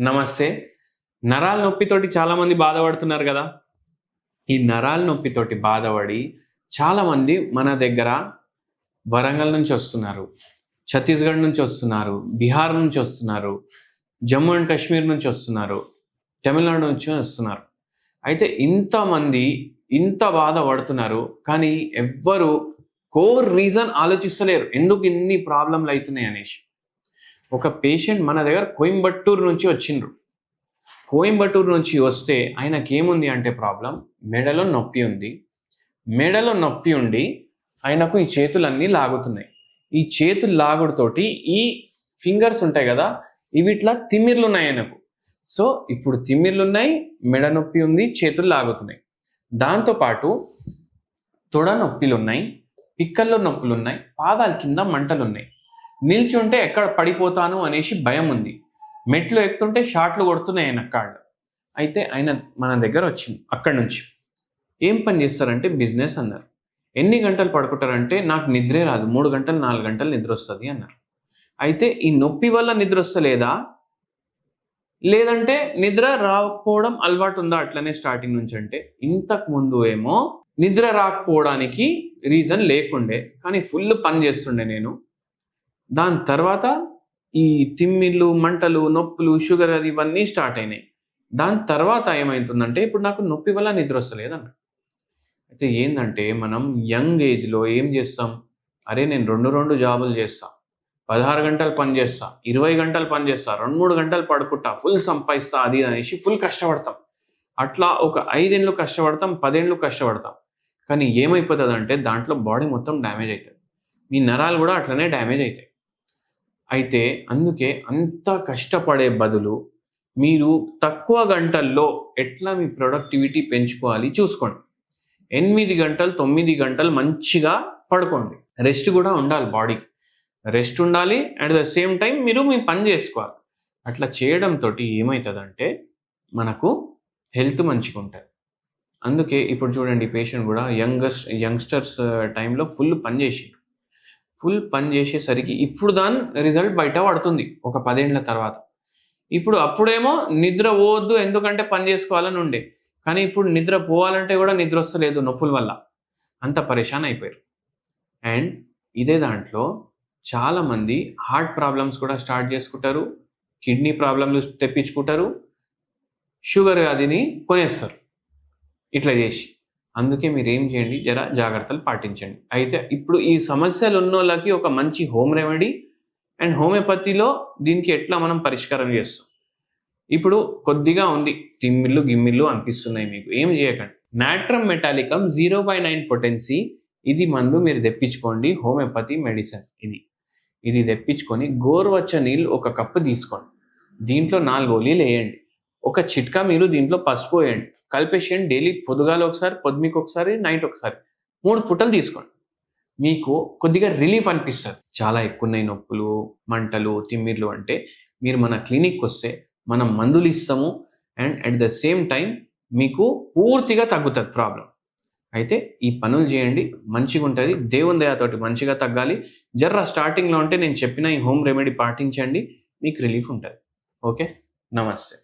నమస్తే. నరాల నొప్పితోటి చాలామంది బాధపడుతున్నారు కదా. ఈ నరాల నొప్పితోటి బాధపడి చాలామంది మన దగ్గర వరంగల్ నుంచి వస్తున్నారు. ఛత్తీస్గఢ్ నుంచి వస్తున్నారు. బీహార్ నుంచి వస్తున్నారు. జమ్మూ అండ్ కాశ్మీర్ నుంచి వస్తున్నారు. తమిళనాడు నుంచి వస్తున్నారు. అయితే ఇంతమంది ఇంత బాధపడుతున్నారు కానీ ఎవ్వరు కోర్ రీజన్ ఆలోచిస్తలేరు. ఎందుకు ఇన్ని ప్రాబ్లంలు అవుతున్నాయి అనేసి. ఒక పేషెంట్ మన దగ్గర కోయంబత్తూరు నుంచి వచ్చిండ్రు. కోయంబత్తూరు నుంచి వస్తే ఆయనకి ఏముంది అంటే ప్రాబ్లం మెడలో నొప్పి ఉంది. మెడలో నొప్పి ఉండి ఆయనకు ఈ చేతులన్నీ లాగుతున్నాయి. ఈ చేతులు లాగుడుతోటి ఈ ఫింగర్స్ ఉంటాయి కదా ఇవి ఇట్లా తిమ్మిర్లు ఉన్నాయి ఆయనకు. సో ఇప్పుడు తిమ్మిర్లు ఉన్నాయి మెడ నొప్పి ఉంది చేతులు లాగుతున్నాయి. దాంతోపాటు తొడ నొప్పిలు ఉన్నాయి పిక్కల్లో నొప్పులు ఉన్నాయి పాదాల కింద మంటలు ఉన్నాయి నిల్చుంటే ఎక్కడ పడిపోతాను అనేసి భయం ఉంది. మెట్లు ఎక్కుతుంటే షాట్లు కొడుతున్నాయి ఆయన కాళ్ళు. అయితే ఆయన మన దగ్గర వచ్చింది అక్కడి నుంచి. ఏం పని చేస్తారంటే బిజినెస్ అన్నారు. ఎన్ని గంటలు పడుకుంటారంటే నాకు నిద్రే రాదు మూడు గంటలు నాలుగు గంటలు నిద్ర వస్తుంది అన్నారు. అయితే ఈ నొప్పి వల్ల నిద్ర వస్తలేదా? లేదంటే నిద్ర రాకపోవడం అలవాటు ఉందా? అట్లనే స్టార్టింగ్ నుంచి అంటే ఇంతకు ముందు ఏమో నిద్ర రాకపోవడానికి రీజన్ లేకుండే కానీ ఫుల్ పని చేస్తుండే నేను. దాని తర్వాత ఈ తిమ్మిళ్ళు మంటలు నొప్పులు షుగర్ అది ఇవన్నీ స్టార్ట్ అయినాయి. దాని తర్వాత ఏమవుతుందంటే ఇప్పుడు నాకు నొప్పి వల్ల నిద్ర వస్తలేదన్న అయితే ఏంటంటే మనం యంగ్ ఏజ్లో ఏం చేస్తాం? అరే నేను రెండు రెండు జాబులు చేస్తా. పదహారు గంటలు పని చేస్తా. ఇరవై గంటలు పని చేస్తా. రెండు మూడు గంటలు పడుకుంటా. ఫుల్ సంపాదిస్తా అది అనేసి ఫుల్ కష్టపడతాం. అట్లా ఒక ఐదేళ్ళు కష్టపడతాం పదేళ్ళు కష్టపడతాం. కానీ ఏమైపోతుంది అంటే దాంట్లో బాడీ మొత్తం డ్యామేజ్ అవుతుంది మీ నరాలు కూడా అట్లనే డ్యామేజ్ అవుతాయి అయితే అందుకే అంత కష్టపడే బదులు మీరు తక్కువ గంటల్లో ఎట్లా మీ ప్రొడక్టివిటీ పెంచుకోవాలి చూసుకోండి. ఎనిమిది గంటలు తొమ్మిది గంటలు మంచిగా పడుకోండి. రెస్ట్ కూడా ఉండాలి బాడీకి. రెస్ట్ ఉండాలి అట్ ద సేమ్ టైం మీరు మీ పని చేసుకోవాలి. అట్లా చేయడంతో ఏమవుతుందంటే మనకు హెల్త్ మంచిగా ఉంటుంది. అందుకే ఇప్పుడు చూడండి పేషెంట్ కూడా యంగస్ట్ యంగ్స్టర్స్ టైంలో ఫుల్ పని చేసి ఫుల్ పని చేసేసరికి ఇప్పుడు దాని రిజల్ట్ బయట పడుతుంది ఒక పదేళ్ళ తర్వాత. ఇప్పుడు అప్పుడేమో నిద్ర పోవద్దు ఎందుకంటే పని చేసుకోవాలని ఉండే. కానీ ఇప్పుడు నిద్ర పోవాలంటే కూడా నిద్ర వస్తలేదు నొప్పుల వల్ల. అంత పరేషాన్ అయిపోయారు. అండ్ ఇదే దాంట్లో చాలామంది హార్ట్ ప్రాబ్లమ్స్ కూడా స్టార్ట్ చేసుకుంటారు కిడ్నీ ప్రాబ్లమ్లు తెప్పించుకుంటారు షుగర్ అదిని కొనేస్తారు. ఇట్లా చేసి అందుకే మీరు ఏం చేయండి జర జాగ్రత్తలు పాటించండి. అయితే ఇప్పుడు ఈ సమస్యలు ఉన్న వాళ్ళకి ఒక మంచి హోమ్ రెమెడీ అండ్ హోమియోపతిలో దీనికి ఎట్లా మనం పరిష్కారం చేస్తాం? ఇప్పుడు కొద్దిగా ఉంది తిమ్మిళ్ళు గిమ్మిళ్ళు అనిపిస్తున్నాయి మీకు. ఏం చేయకండి. Natrum metallicum zero by nine potency ఇది మందు మీరు తెప్పించుకోండి హోమియోపతి మెడిసిన్ ఇది. ఇది తెప్పించుకొని గోరువచ్చ నీళ్ళు ఒక కప్పు తీసుకోండి. దీంట్లో నాలుగు ఒలీలు వేయండి. ఒక చిట్కా మీరు దీంట్లో పసుపు వేయండి. కలిపేసేయండి డైలీ పొద్దుగాల ఒకసారి పొద్దుమికి ఒకసారి నైట్ ఒకసారి. మూడు పుట్టలు తీసుకోండి. మీకు కొద్దిగా రిలీఫ్ అనిపిస్తుంది. చాలా ఎక్కువ ఉన్నాయి నొప్పులు మంటలు తిమ్మిర్లు అంటే మీరు మన క్లినిక్కి వస్తే మనం మందులు ఇస్తాము and at the same time మీకు పూర్తిగా తగ్గుతుంది ప్రాబ్లం. అయితే ఈ పనులు చేయండి. మంచిగా ఉంటుంది. దేవుని దయతోటి మంచిగా తగ్గాలి. జర్ర స్టార్టింగ్లో ఉంటే నేను చెప్పిన ఈ హోమ్ రెమెడీ పాటించండి. మీకు రిలీఫ్ ఉంటుంది. ఓకే? నమస్తే.